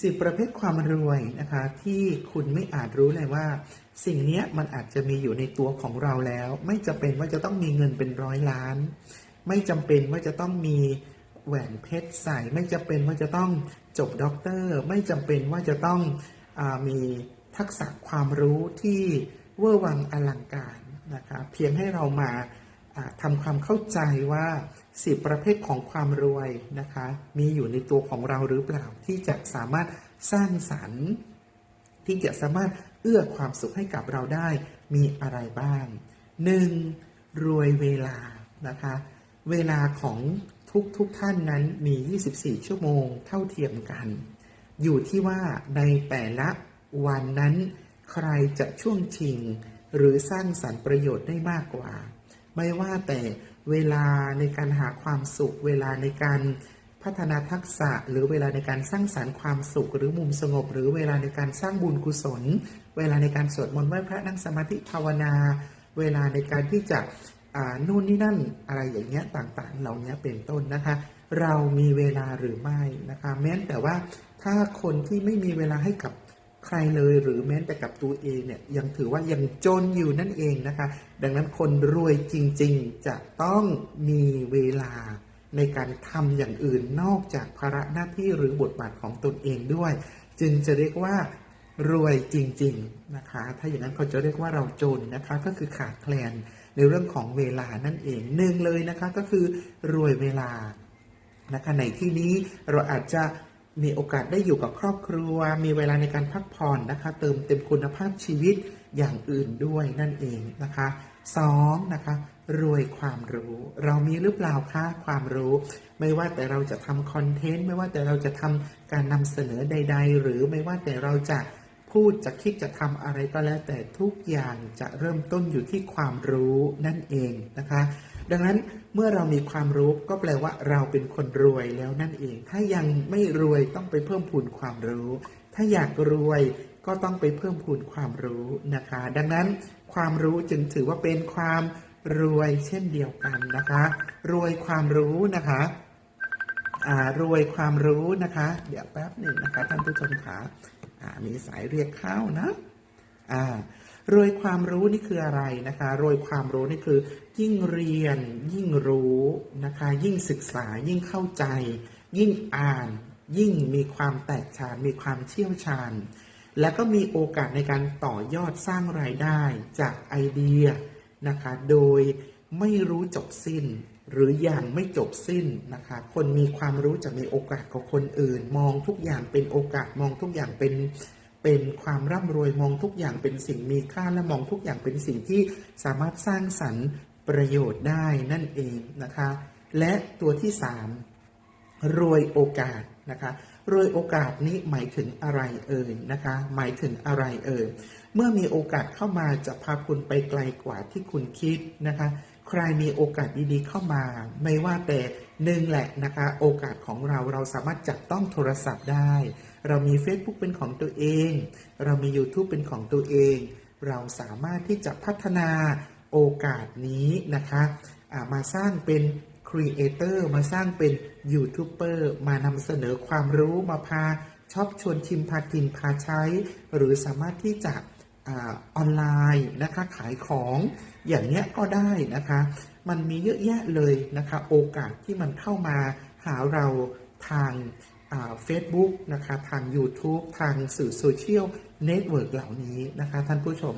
สิบประเภทความรวยนะคะที่คุณไม่อาจรู้เลยว่า สิ่งนี้มันอาจจะมีอยู่ในตัวของเราแล้ว ไม่จำเป็นว่าจะต้องมีเงินเป็นร้อยล้าน ไม่จำเป็นว่าจะต้องมีแหวนเพชรใส่ ไม่จำเป็นว่าจะต้องจบด็อกเตอร์ ไม่จำเป็นว่าจะต้องอมีทักษะความรู้ที่เวอร์วังอลังการนะคะเพียงให้เรามา ทำความเข้าใจว่าสิบประเภทของความรวยนะคะ มีอยู่ในตัวของเราหรือเปล่าที่จะสามารถสร้างสรรค์ที่จะสามารถเอื้อความสุขให้กับเราได้มีอะไรบ้าง 1. รวยเวลานะคะ เวลาของทุกทุกท่านนั้นมี 24 ชั่วโมงเท่าเทียมกัน อยู่ที่ว่าในแต่ละวันนั้น ใครจะช่วงชิง หรือสร้างสรรค์ประโยชน์ได้มากกว่า ไม่ว่าแต่เวลาในการหาความสุข เวลาในการพัฒนาทักษะ หรือเวลาในการสร้างสรรค์ความสุข หรือมุมสงบ หรือเวลาในการสร้างบุญกุศล เวลาในการสวดมนต์ไหว้พระนั่งสมาธิภาวนา เวลาในการที่จะนู่นนี่นั่นอะไรอย่างเงี้ยต่างๆ เหล่านี้เป็นต้นนะคะ เรามีเวลาหรือไม่นะคะแม้แต่ว่าถ้าคนที่ไม่มีเวลาให้กับ ใครเลยหรือแม้แต่กับตัวเองเนี่ยยังถือว่ายังจนอยู่นั่นเองนะคะ ดังนั้นคนรวยจริงๆ จะต้องมีเวลาในการทำอย่างอื่นนอกจากภาระหน้าที่หรือบทบาทของตนเองด้วย จึงจะเรียกว่ารวยจริง ๆนะคะ ถ้าอย่างนั้นเขาจะเรียกว่าเราจนนะคะ ก็คือขาดแคลนในเรื่องของเวลานั่นเองหนึ่งเลยนะคะก็คือรวยเวลานะคะในที่นี้เราอาจจะ มีโอกาสได้อยู่กับครอบครัว มีเวลาในการพักผ่อนนะคะ เติมเต็มคุณภาพชีวิตอย่างอื่นด้วยนั่นเองนะคะสองนะคะรวยความรู้ เรามีหรือเปล่าคะความรู้ ไม่ว่าแต่เราจะทำคอนเทนต์ไม่ว่าแต่เราจะทำการนำเสนอใด ๆ หรือไม่ว่าแต่เราจะพูดจะคิดจะทำอะไรก็แล้วแต่ทุกอย่างจะเริ่มต้นอยู่ที่ความรู้นั่นเองนะคะ ดังนั้นเมื่อเรามีความรู้ก็แปลว่าเราเป็นคนรวยแล้วนั่นเอง ถ้ายังไม่รวยต้องไปเพิ่มพูนความรู้ ถ้าอยากรวยก็ต้องไปเพิ่มพูนความรู้นะคะ ดังนั้นความรู้จึงถือว่าเป็นความรวยเช่นเดียวกันนะคะ รวยความรู้นะคะอ่ารวยความรู้นะคะ เดี๋ยวแป๊บหนึ่งนะคะท่านผู้ชมขาอ่ามีสายเรียกเข้านะ อ่า รวยความรู้นี่คืออะไรนะคะ รวยความรู้นี่คือ ยิ่งเรียน ยิ่งรู้นะคะ ยิ่งศึกษา ยิ่งเข้าใจ ยิ่งอ่าน ยิ่งมีความแตกฉาน มีความเชี่ยวชาญ และก็มีโอกาสในการต่อยอดสร้างรายได้จากไอเดียนะคะ โดยไม่รู้จบสิ้นหรืออย่างไม่จบสิ้นนะคะ คนมีความรู้จะมีโอกาสกับคนอื่น มองทุกอย่างเป็นโอกาสมองทุกอย่างเป็น เป็นความร่ำรวยมองทุกอย่างเป็นสิ่งมีค่าและมองทุกอย่างเป็นสิ่งที่สามารถสร้างสรรค์ประโยชน์ได้นั่นเองนะคะ และตัวที่สามรวยโอกาสนะคะรวยโอกาสนี้หมายถึงอะไรเอ่ยนะคะ หมายถึงอะไรเอ่ยเมื่อมีโอกาสเข้ามาจะพาคุณไปไกลกว่าที่คุณคิดนะคะ ใครมีโอกาสดีๆเข้ามา ไม่ว่าแต่หนึ่งแหละนะคะ โอกาสของเราเราสามารถจับต้องโทรศัพท์ได้ เรามี Facebook เป็นของตัวเอง เรามี YouTube เป็นของตัวเอง เราสามารถที่จะพัฒนาโอกาสนี้นะคะอ่ามาสร้างเป็นครีเอเตอร์มาสร้างเป็นยูทูบเบอร์มานำเสนอความรู้มาพาชอบชวนชิมพากินพาใช้ หรือสามารถที่จะออนไลน์นะคะขายของอย่างเนี้ยก็ได้นะคะ มันมีเยอะแยะเลยนะคะ โอกาสที่มันเข้ามาหาเราทาง เฟซบุ๊กนะคะทาง YouTube ทางสื่อโซเชียลเน็ตเวิร์กเหล่านี้นะคะ ท่านผู้ชม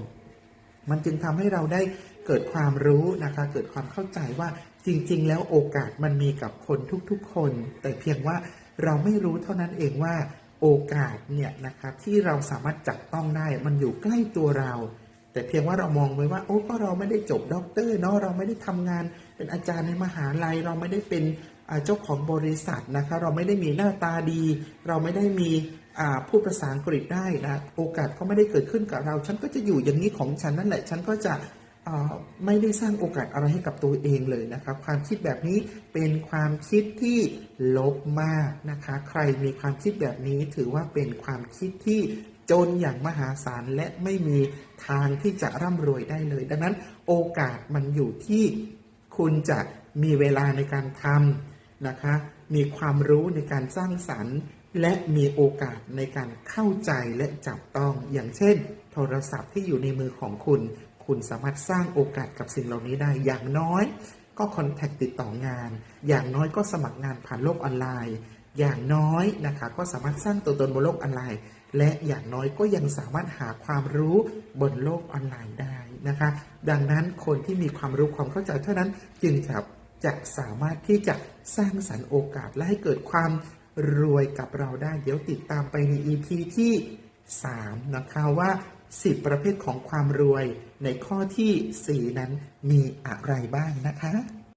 มันจึงทำให้เราได้เกิดความรู้นะคะ เกิดความเข้าใจว่าจริง ๆ แล้วโอกาสมันมีกับคนทุกๆ คน แต่เพียงว่าเราไม่รู้เท่านั้นเองว่าโอกาสเนี่ยนะคะที่เราสามารถจับต้องได้มันอยู่ใกล้ตัวเรา แต่เพียงว่าเรามองไว้ว่าโอ้ก็เราไม่ได้จบด็อกเตอร์เนาะเราไม่ได้ทำงานเป็นอาจารย์ในมหาลัย เราไม่ได้เป็น เจ้าของบริษัทนะคะเราไม่ได้มีหน้าตาดี เราไม่ได้มีอ่าพูดภาษาอังกฤษได้นะโอกาสก็ไม่ได้เกิดขึ้นกับเรา ฉันก็จะอยู่อย่างนี้ของฉันนั่นแหละ ฉันก็จะไม่ได้สร้างโอกาสอะไรให้กับตัวเองเลยนะครับ ความคิดแบบนี้เป็นความคิดที่ลบมากนะคะ ใครมีความคิดแบบนี้ถือว่าเป็นความคิดที่จนอย่างมหาศาลและไม่มีทางที่จะร่ำรวยได้เลย ดังนั้นโอกาสมันอยู่ที่คุณจะมีเวลาในการทำ นะคะ มีความรู้ในการสร้างสรรค์ และมีโอกาสในการเข้าใจและจับต้อง อย่างเช่น โทรศัพท์ที่อยู่ในมือของคุณ คุณสามารถสร้างโอกาสกับสิ่งเหล่านี้ได้อย่างน้อย ก็คอนแทคติดต่องาน อย่างน้อยก็สมัครงานผ่านโลกออนไลน์ อย่างน้อยนะคะก็สามารถสร้างตัวตนบนโลกออนไลน์ และอย่างน้อยก็ยังสามารถหาความรู้บนโลกออนไลน์ได้นะคะ ดังนั้นคนที่มีความรู้ความเข้าใจเท่านั้นจึงจะ จะสามารถที่จะสร้างสรรค์โอกาสและให้เกิดความรวยกับเราได้ เดี๋ยวติดตามไปใน EP ที่ 3 นะคะว่า 10 ประเภทของความรวยในข้อที่ 4 นั้นมีอะไรบ้างนะคะ